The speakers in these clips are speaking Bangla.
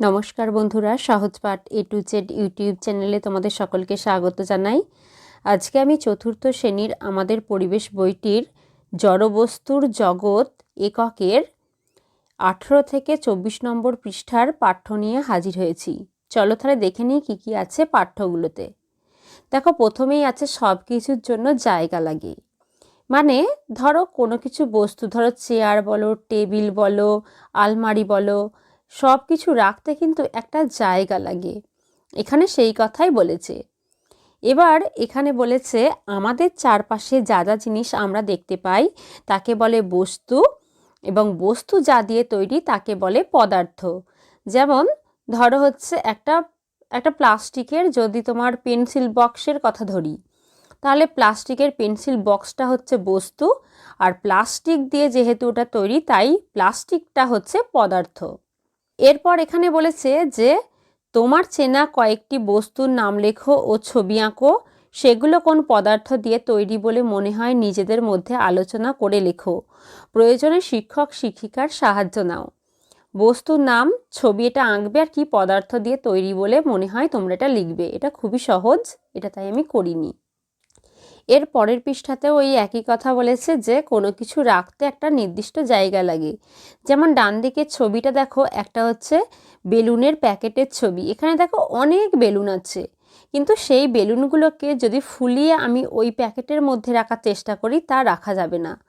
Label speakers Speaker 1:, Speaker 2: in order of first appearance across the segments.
Speaker 1: নমস্কার বন্ধুরা Sahajpath A to Z YouTube চ্যানেলে তোমাদের সকলকে স্বাগত জানাই। আজকে আমি চতুর্থ শ্রেণির আমাদের পরিবেশ বইটির জড়বস্তুর জগৎ এককের আঠেরো থেকে চব্বিশ নম্বর পৃষ্ঠার পাঠ্য নিয়ে হাজির হয়েছি। চলো তাহলে দেখে নিই কী কী আছে পাঠ্যগুলোতে। দেখো, প্রথমেই আছে সব কিছুর জন্য জায়গা লাগে। মানে ধরো কোনো কিছু বস্তু, ধরো চেয়ার বলো টেবিল বলো, আলমারি বলো সব কিছু রাখতে কিন্তু একটা জায়গা লাগে। এখানে সেই কথাই বলেছে। এবার এখানে বলেছে, আমাদের চারপাশে যা যা জিনিস আমরা দেখতে পাই, তাকে বলে বস্তু এবং বস্তু যা দিয়ে তৈরি তাকে বলে পদার্থ। যেমন ধরো হচ্ছে একটা একটা প্লাস্টিকের যদি তোমার পেন্সিল বক্সের কথা ধরি, তাহলে প্লাস্টিকের পেন্সিল বক্সটা হচ্ছে বস্তু আর প্লাস্টিক দিয়ে যেহেতু ওটা তৈরি, তাই প্লাস্টিকটা হচ্ছে পদার্থ। এরপর এখানে বলেছে যে, তোমার চেনা কয়েকটি বস্তুর নাম লেখো ও ছবি আঁকো। সেগুলো কোন পদার্থ দিয়ে তৈরি বলে মনে হয় নিজেদের মধ্যে আলোচনা করে লেখো। প্রয়োজনে শিক্ষক, শিক্ষিকার সাহায্য নাও। বস্তুর নাম, ছবি এটা আঁকবে আর কি পদার্থ দিয়ে তৈরি বলে মনে হয় তোমরা এটা লিখবে। এটা খুবই সহজ, এটা তাই আমি করিনি। এর পরের পৃষ্ঠাতে ওই একই কথা বলেছে যে কোনো কিছু রাখতে একটা নির্দিষ্ট জায়গা লাগে। যেমন ডান দিকের ছবিটা দেখো, একটা হচ্ছে বেলুনের প্যাকেটের ছবি। এখানে দেখো অনেক বেলুন আছে। কিন্তু সেই বেলুনগুলোকে যদি ফুলিয়ে আমি ওই প্যাকেটের মধ্যে রাখার চেষ্টা করি, তা রাখা যাবে না।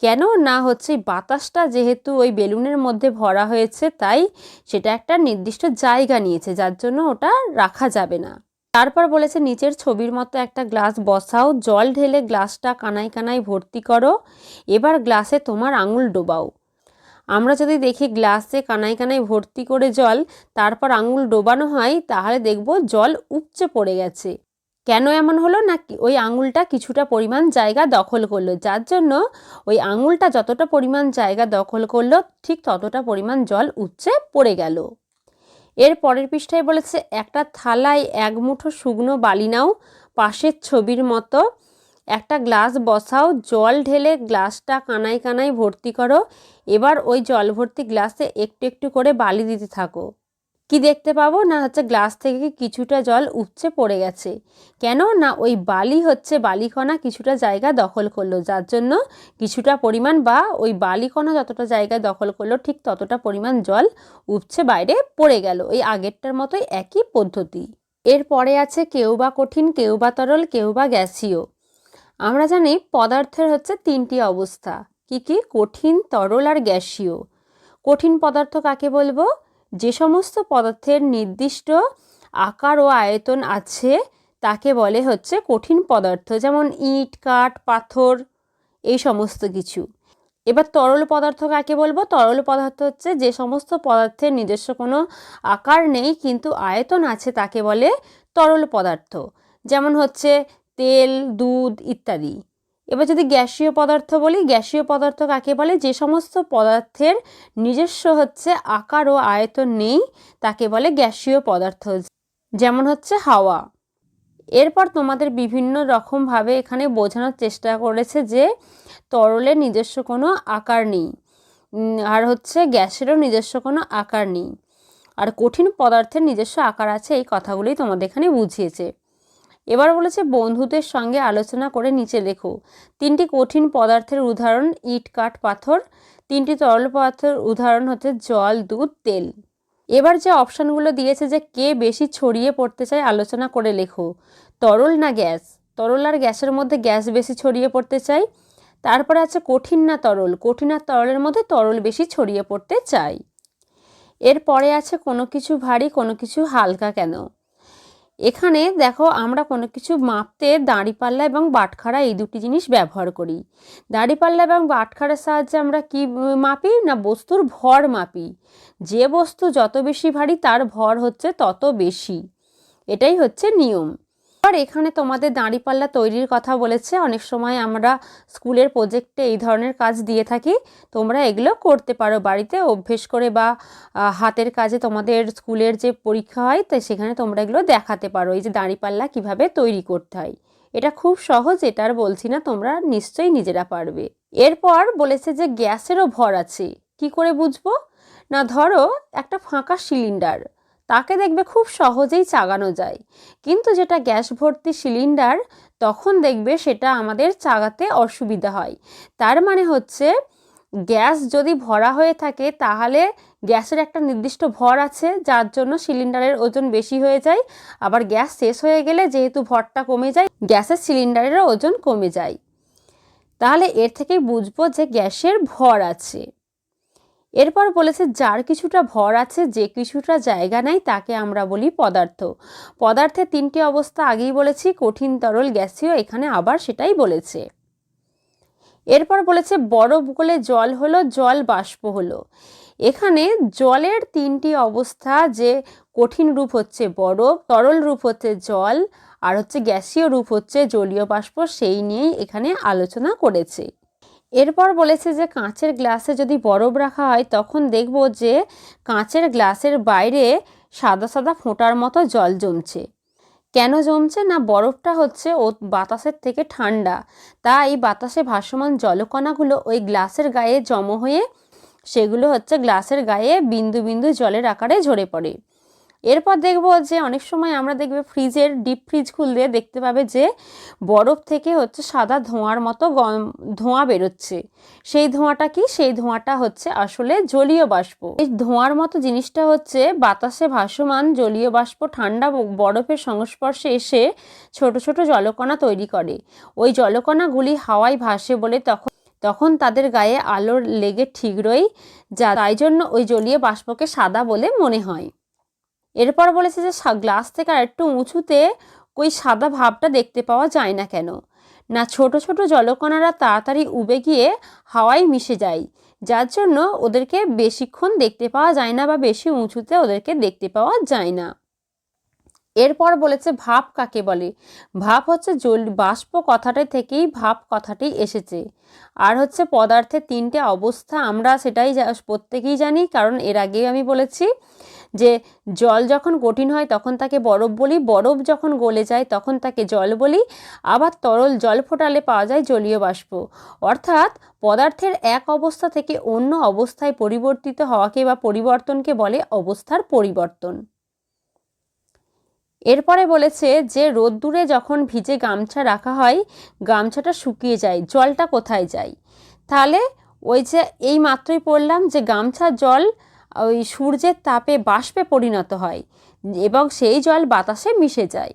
Speaker 1: কেন? না হচ্ছে বাতাসটা যেহেতু ওই বেলুনের মধ্যে ভরা হয়েছে, তাই সেটা একটা নির্দিষ্ট জায়গা নিয়েছে, যার জন্য ওটা রাখা যাবে না। তারপর বলেছে নিচের ছবির মতো একটা গ্লাস বসাও, জল ঢেলে গ্লাসটা কানায় কানায় ভর্তি করো, এবার গ্লাসে তোমার আঙুল ডোবাও। আমরা যদি দেখি গ্লাসে কানায় কানায় ভর্তি করে জল, তারপর আঙুল ডোবানো হয়, তাহলে দেখব জল উপচে পড়ে গেছে। কেন এমন হলো? না ওই আঙুলটা কিছুটা পরিমাণ জায়গা দখল করল, যার জন্য ওই আঙুলটা যতটা পরিমাণ জায়গা দখল করল, ঠিক ততটা পরিমাণ জল উপচে পড়ে গেল। এর পরের পৃষ্ঠায় বলেছে, একটা থালায় এক মুঠো শুকনো বালি নাও, পাশের ছবির মতো। একটা গ্লাস বসাও, জল ঢেলে গ্লাসটা কানায় কানায় ভর্তি করো। এবার ওই জল ভর্তি গ্লাসে একটু একটু করে বালি দিতে থাকো। কি দেখতে পাবো? না হচ্ছে গ্লাস থেকে কিছুটা জল উপচে পড়ে গেছে। কেন? না ওই বালি হচ্ছে বালিকণা কিছুটা জায়গা দখল করল, যার জন্য কিছুটা পরিমাণ বা ওই বালিকণা যতটা জায়গা দখল করল, ঠিক ততটা পরিমাণ জল উপচে বাইরে পড়ে গেল। ওই আগেরটার মতোই একই পদ্ধতি। এরপরে আছে কেউ বা কঠিন, কেউ বা তরল, কেউ বা গ্যাসীয়। আমরা জানি পদার্থের হচ্ছে তিনটি অবস্থা। কি কি? কঠিন, তরল আর গ্যাসীয়। কঠিন পদার্থ কাকে বলব? যে সমস্ত পদার্থের নির্দিষ্ট আকার ও আয়তন আছে, তাকে বলে হচ্ছে কঠিন পদার্থ, যেমন ইট, কাঠ, পাথর, এই সমস্ত কিছু। এবার তরল পদার্থ কাকে বলব? তরল পদার্থ হচ্ছে যে সমস্ত পদার্থের নিজস্ব কোনো আকার নেই, কিন্তু আয়তন আছে তাকে বলে তরল পদার্থ। যেমন হচ্ছে তেল, দুধ ইত্যাদি। এবার যদি গ্যাসীয় পদার্থ বলি, গ্যাসীয় পদার্থ কাকে বলে? যে সমস্ত পদার্থের নিজস্ব হচ্ছে আকার ও আয়তন নেই, তাকে বলে গ্যাসীয় পদার্থ। যেমন হচ্ছে হাওয়া। এরপর তোমাদের বিভিন্ন রকমভাবে এখানে বোঝানোর চেষ্টা করেছে যে তরলের নিজস্ব কোনো আকার নেই আর হচ্ছে গ্যাসেরও নিজস্ব কোনো আকার নেই। আর কঠিন পদার্থের নিজস্ব আকার আছে, এই কথাগুলোই তোমাদের এখানে বুঝিয়েছে। এবার বলেছে, বন্ধুদের সঙ্গে আলোচনা করে নিচে লেখো। তিনটি কঠিন পদার্থের উদাহরণ, ইট, কাঠ, পাথর। তিনটি তরল পদার্থের উদাহরণ হচ্ছে, জল, দুধ, তেল। এবার যে অপশানগুলো দিয়েছে যে কে বেশি ছড়িয়ে পড়তে চায়, আলোচনা করে লেখো। তরল না গ্যাস? তরল আর গ্যাসের মধ্যে গ্যাস বেশি ছড়িয়ে পড়তে চাই তারপরে আছে, কঠিন না তরল? কঠিন আর তরলের মধ্যে তরল বেশি ছড়িয়ে পড়তে চাই এরপরে আছে, কোনো কিছু ভারী, কোনো কিছু হালকা কেন? এখানে দেখো আমরা কোনো কিছু মাপতে দাঁড়িপাল্লা এবং বাটখারা এই দুটি জিনিস ব্যবহার করি। দাঁড়িপাল্লা এবং বাটখারার সাহায্যে আমরা কি মাপি না বস্তুর ভর মাপি? যে বস্তু যত বেশি ভারী তার ভর হচ্ছে তত বেশি। এটাই হচ্ছে নিয়ম। আর এখানে তোমাদের দাঁড়িপাল্লা তৈরির কথা বলেছে। অনেক সময় আমরা স্কুলের প্রজেক্টে এই ধরনের কাজ দিয়ে থাকি। তোমরা এগুলো করতে পারো। বাড়িতে অভ্যেস করে বা হাতের কাজে তোমাদের স্কুলের যে পরীক্ষা হয় তাই সেখানে তোমরা এগুলো দেখাতে পারো। এই যে দাঁড়িপাল্লা কীভাবে তৈরি করতে হয়। এটা খুব সহজ, এটা আর বলছি না, তোমরা নিশ্চয়ই নিজেরা পারবে। এরপর বলেছে যে গ্যাসেরও ভর আছে। কি করে বুঝব? না, ধরো একটা ফাঁকা সিলিন্ডার। তাকে দেখবে খুব সহজেই চাগানো যায়। কিন্তু যেটা গ্যাস ভর্তি সিলিন্ডার, তখন দেখবে সেটা আমাদের চাগাতে অসুবিধা হয়। তার মানে হচ্ছে, গ্যাস যদি ভরা হয়ে থাকে, তাহলে গ্যাসের একটা নির্দিষ্ট ভর আছে, যার জন্য সিলিন্ডারের ওজন বেশি হয়ে যায়। আবার গ্যাস শেষ হয়ে গেলে যেহেতু ভরটা কমে যায়, গ্যাসের সিলিন্ডারেরও ওজন কমে যায়। তাহলে এর থেকেই বুঝব যে গ্যাসের ভর আছে। এরপর বলেছে, যার কিছুটা ভর আছে, যে কিছুটা জায়গা নেয় তাকে আমরা বলি পদার্থ। পদার্থের তিনটি অবস্থা আগেই বলেছি, কঠিন, তরল, গ্যাসীয়, এখানে আবার সেটাই বলেছে। এরপর বলেছে বরফ গলে জল হলো, জল বাষ্প হলো। এখানে জলের তিনটি অবস্থা, যে কঠিন রূপ হচ্ছে বরফ তরল রূপ হচ্ছে জল, আর হচ্ছে গ্যাসীয় রূপ হচ্ছে জলীয় বাষ্প, সেই নিয়েই এখানে আলোচনা করেছে। এরপর বলেছে যে কাঁচের গ্লাসে যদি বরফ রাখা হয়, তখন দেখব যে কাঁচের গ্লাসের বাইরে সাদা সাদা ফোঁটার মতো জল জমছে। কেন জমছে? না, বরফটা হচ্ছে ও বাতাসের থেকে ঠান্ডা। তাই বাতাসে ভাসমান জলকণাগুলো ওই গ্লাসের গায়ে জমা হয়ে, সেগুলো হচ্ছে গ্লাসের গায়ে বিন্দু বিন্দু জলের আকারে ঝরে পড়ে। এরপর দেখব যে অনেক সময় আমরা দেখবে ফ্রিজের ডিপ ফ্রিজ খুললে দেখতে পাবে যে বরফ থেকে হচ্ছে সাদা ধোঁয়ার মতো ধোঁয়া বেরোচ্ছে। সেই ধোঁয়াটা কি? সেই ধোঁয়াটা হচ্ছে আসলে জলীয় বাষ্প। এই ধোঁয়ার মতো জিনিসটা হচ্ছে বাতাসে ভাসমান জলীয় বাষ্প ঠান্ডা বরফের সংস্পর্শে এসে ছোট ছোট জলকণা তৈরি করে। ওই জলকণাগুলি হাওয়ায় ভাসে বলে তখন তখন তাদের গায়ে আলোর লেগে ঠিকরই যা, তাই জন্য ওই জলীয় বাষ্পকে সাদা বলে মনে হয়। এরপর বলেছে যে গ্লাস থেকে আর একটু উঁচুতে ওই সাদা ভাবটা দেখতে পাওয়া যায় না কেন। না, ছোট ছোট জলকণারা তাড়াতাড়ি উবে গিয়ে হাওয়ায় মিশে যায়, যার জন্য ওদেরকে বেশিক্ষণ দেখতে পাওয়া যায় না বা বেশি উঁচুতে ওদেরকে দেখতে পাওয়া যায় না। এরপর বলেছে ভাব কাকে বলে? ভাব হচ্ছে জল বাষ্প কথাটা থেকেই ভাব কথাটি এসেছে। আর হচ্ছে পদার্থের তিনটে অবস্থা, আমরা সেটাই প্রত্যেকেই জানি, কারণ এর আগেই আমি বলেছি যে জল যখন কঠিন হয় তখন তাকে বরফ বলি, বরফ যখন গলে যায় তখন তাকে জল বলি, আবার তরল জল ফোটালে পাওয়া যায় জলীয় বাষ্প। অর্থাৎ পদার্থের এক অবস্থা থেকে অন্য অবস্থায় পরিবর্তিত হওয়াকে বা পরিবর্তনকে বলে অবস্থার পরিবর্তন। এরপরে বলেছে যে রোদ্দুরে যখন ভিজে গামছা রাখা হয়, গামছাটা শুকিয়ে যায়, জলটা কোথায় যায়? তাহলে ওই যে এই মাত্রই পড়লাম যে গামছার জল ওই সূর্যের তাপে বাষ্পে পরিণত হয় এবং সেই জল বাতাসে মিশে যায়।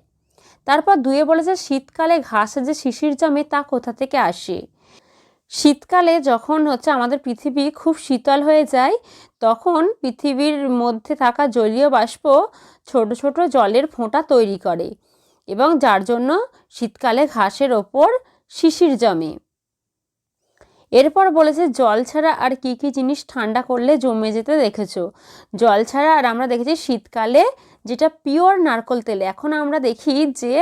Speaker 1: তারপর দুয়ে বলেছে শীতকালে ঘাসে যে শিশির জমে তা কোথা থেকে আসে? শীতকালে যখন হচ্ছে আমাদের পৃথিবী খুব শীতল হয়ে যায়, তখন পৃথিবীর মধ্যে থাকা জলীয় বাষ্প ছোট ছোট জলের ফোঁটা তৈরি করে এবং যার জন্য শীতকালে ঘাসের ওপর শিশির জমে। এরপর বলেছে, জল ছাড়া আর কি কি জিনিস ঠান্ডা করলে জমে যেতে দেখেছ? জল ছাড়া আর আমরা দেখেছি শীতকালে যেটা পিওর নারকল তেল, এখন আমরা দেখি যে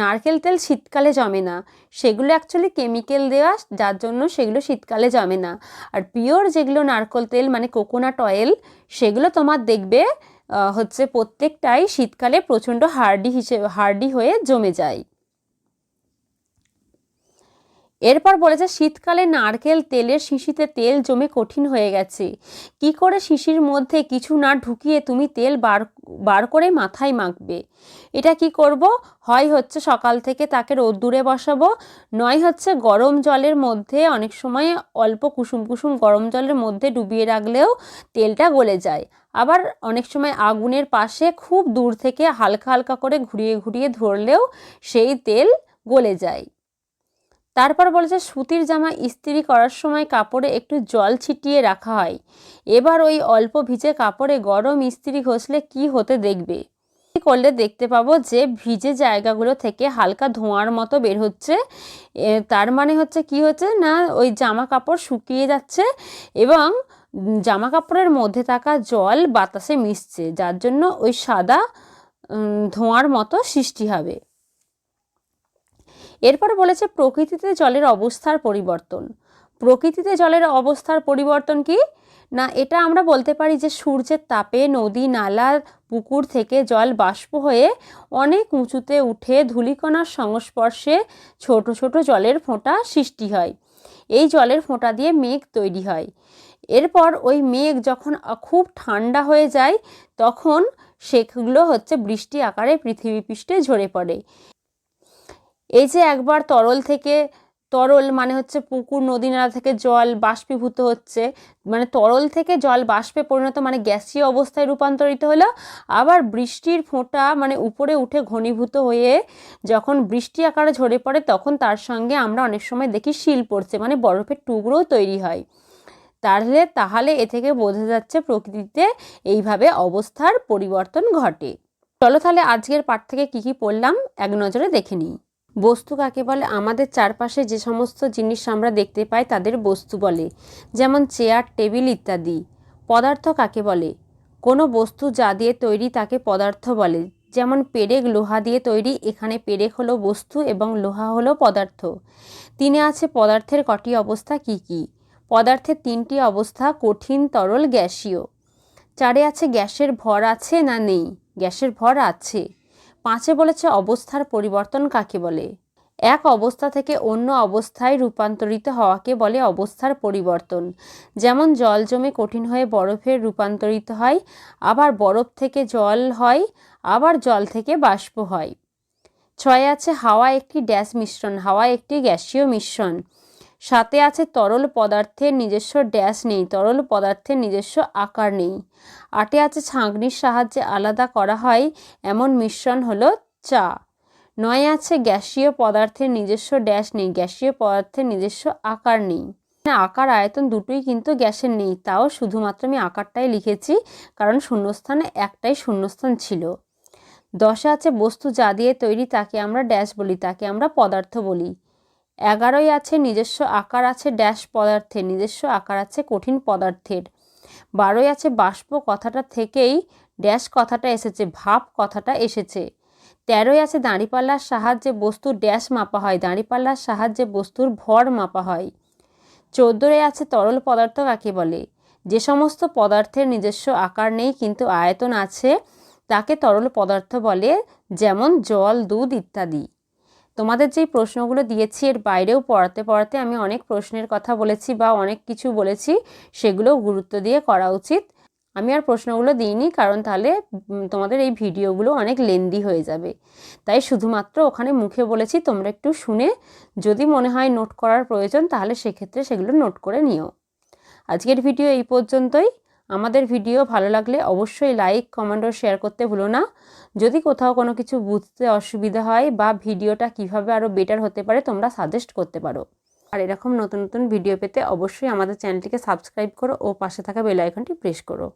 Speaker 1: নারকেল তেল শীতকালে জমে না। সেগুলো অ্যাকচুয়ালি কেমিক্যাল দেওয়া, যার জন্য সেগুলো শীতকালে জমে না। আর পিওর যেগুলো নারকল তেল মানে কোকোনাট অয়েল সেগুলো তোমার দেখবে হচ্ছে প্রত্যেকটাই শীতকালে প্রচণ্ড হার্ডি হিসেবে হার্ডি হয়ে জমে যায়। এরপর বলেছে, শীতকালে নারকেল তেলের শিশিতে তেল জমে কঠিন হয়ে গেছে। কি করে শিশির মধ্যে কিছু না ঢুকিয়ে তুমি তেল বার বার করে মাথায় মাখবে? এটা কি করব? হয় হচ্ছে সকাল থেকে তাকে রোদ্দুরে বসাবো, নয় হচ্ছে গরম জলের মধ্যে অনেক সময় অল্প কুসুম কুসুম গরম জলের মধ্যে ডুবিয়ে রাখলেও তেলটা গলে যায়। আবার অনেক সময় আগুনের পাশে খুব দূর থেকে হালকা হালকা করে ঘুরিয়ে ঘুরিয়ে ধরলেও সেই তেল গলে যায়। তারপর বলেছে, সুতির জামা ইস্ত্রি করার সময় কাপড়ে একটু জল ছিটিয়ে রাখা হয়। এবার ওই অল্প ভিজে কাপড়ে গরম ইস্ত্রি ঘষলে কি হতে দেখবে? করলে দেখতে পাবো যে ভিজে জায়গাগুলো থেকে হালকা ধোঁয়ার মতো বের হচ্ছে? তার মানে হচ্ছে কি হচ্ছে না, ওই জামা কাপড় শুকিয়ে যাচ্ছে এবং জামা কাপড়ের মধ্যে থাকা জল বাতাসে মিশছে, যার জন্য ওই সাদা ধোঁয়ার মতো সৃষ্টি হবে। এরপরে বলেছে, প্রকৃতিতে জলের অবস্থার পরিবর্তন। প্রকৃতিতে জলের অবস্থার পরিবর্তন কি? না, এটা আমরা বলতে পারি যে, সূর্যের তাপে নদী, নালা, পুকুর থেকে জল বাষ্প হয়ে অনেক উঁচুতে উঠে ধূলিকণার সংস্পর্শে ছোট ছোট জলের ফোঁটা সৃষ্টি হয়। এই জলের ফোঁটা দিয়ে মেঘ তৈরি হয়। এরপর ওই মেঘ যখন খুব ঠান্ডা হয়ে যায়, তখন সেগুলো হচ্ছে বৃষ্টি আকারে পৃথিবী পৃষ্ঠে ঝরে পড়ে। এই যে একবার তরল থেকে, তরল মানে হচ্ছে পুকুর, নদী নালা থেকে জল বাষ্পীভূত হচ্ছে মানে তরল থেকে জল বাষ্পে পরিণত মানে গ্যাসীয় অবস্থায় রূপান্তরিত হলো, আবার বৃষ্টির ফোঁটা মানে উপরে উঠে ঘনীভূত হয়ে যখন বৃষ্টি আকারে ঝরে পড়ে তখন তার সঙ্গে আমরা অনেক সময় দেখি শিল পড়ছে মানে বরফের টুকরোও তৈরি হয়। তাহলে তাহলে এ থেকে বোঝা যাচ্ছে প্রকৃতিতে এইভাবে অবস্থার পরিবর্তন ঘটে। চলো তাহলে আজকের পাঠ থেকে কি কি পড়লাম, এক নজরে দেখে নিই। বস্তু কাকে বলে? আমাদের চারপাশে যে সমস্ত জিনিস আমরা দেখতে পাই, তাদের বস্তু বলে। যেমন চেয়ার, টেবিল ইত্যাদি। পদার্থ কাকে বলে? কোনো বস্তু যা দিয়ে তৈরি তাকে পদার্থ বলে। যেমন পেরেক, লোহা দিয়ে তৈরি। এখানে পেরেক হলো বস্তু এবং লোহা হলো পদার্থ। তিনে আছে পদার্থের কটি অবস্থা কি কি? পদার্থের তিনটি অবস্থা কঠিন, তরল, গ্যাসীয়। চারে আছে গ্যাসের ভর আছে না নেই? গ্যাসের ভর আছে। পাঁচে বলেছে অবস্থার পরিবর্তন কাকে বলে? এক অবস্থা থেকে অন্য অবস্থায় রূপান্তরিত হওয়াকে বলে অবস্থার পরিবর্তন। যেমন জল জমে কঠিন হয়ে বরফের রূপান্তরিত হয়, আবার বরফ থেকে জল হয়, আবার জল থেকে বাষ্প হয়। ছয় আছে হাওয়া একটি ড্যাশ মিশ্রণ, হাওয়া একটি গ্যাসীয় মিশ্রণ। সাথে আছে তরল পদার্থের নিজস্ব ড্যাশ নেই, তরল পদার্থের নিজস্ব আকার নেই। আটে আছে ছাঁকনির সাহায্যে আলাদা করা হয়, এমন মিশ্রণ হলো চা। নয় আছে গ্যাসীয় পদার্থের নিজস্ব ড্যাশ নেই, গ্যাসীয় পদার্থের নিজস্ব আকার নেই। আকার আয়তন দুটোই কিন্তু গ্যাসের নেই, তাও শুধুমাত্র আমি আকারটাই লিখেছি, কারণ শূন্যস্থানে একটাই শূন্যস্থান ছিল। দশে আছে বস্তু যা দিয়ে তৈরি, তাকে আমরা ড্যাশ বলি, তাকে আমরা পদার্থ বলি। এগারোই আছে নিজস্ব আকার আছে ড্যাশ পদার্থের, নিজস্ব আকার আছে কঠিন পদার্থের। বারোই আছে বাষ্প কথাটা থেকেই ড্যাশ কথাটা এসেছে, ভাব কথাটা এসেছে। তেরোই আছে দাঁড়িপাল্লার সাহায্যে বস্তুর ড্যাশ মাপা হয়, দাঁড়িপাল্লার সাহায্যে বস্তুর ভর মাপা হয়। চোদ্দোয় আছে তরল পদার্থ কাকে বলে? যে সমস্ত পদার্থের নিজস্ব আকার নেই, কিন্তু আয়তন আছে, তাকে তরল পদার্থ বলে, যেমন জল, দুধ ইত্যাদি। তোমাদের যেই প্রশ্নগুলো দিয়েছি এর বাইরেও পড়াতে পড়াতে আমি অনেক প্রশ্নের কথা বলেছি বা অনেক কিছু বলেছি, সেগুলো গুরুত্ব দিয়ে করা উচিত। আমি আর প্রশ্নগুলো দিইনি কারণ তাহলে তোমাদের এই ভিডিওগুলো অনেক লেন্দি হয়ে যাবে। তাই শুধুমাত্র ওখানে মুখে বলেছি, তোমরা একটু শুনে যদি মনে হয় নোট করার প্রয়োজন, তাহলে সেক্ষেত্রে সেগুলো নোট করে নিও। আজকের ভিডিও এই পর্যন্তই। আমাদের ভিডিও ভালো লাগলে অবশ্যই লাইক কমেন্ট ও শেয়ার করতে ভুলো না। যদি কোথাও কোনো কিছু বুঝতে অসুবিধা হয় বা ভিডিওটা কীভাবে আরও বেটার হতে পারে, তোমরা সাজেস্ট করতে পারো। আর এরকম নতুন নতুন ভিডিও পেতে অবশ্যই আমাদের চ্যানেলটিকে সাবস্ক্রাইব করো ও পাশে থাকা বেল আইকনটি প্রেস করো।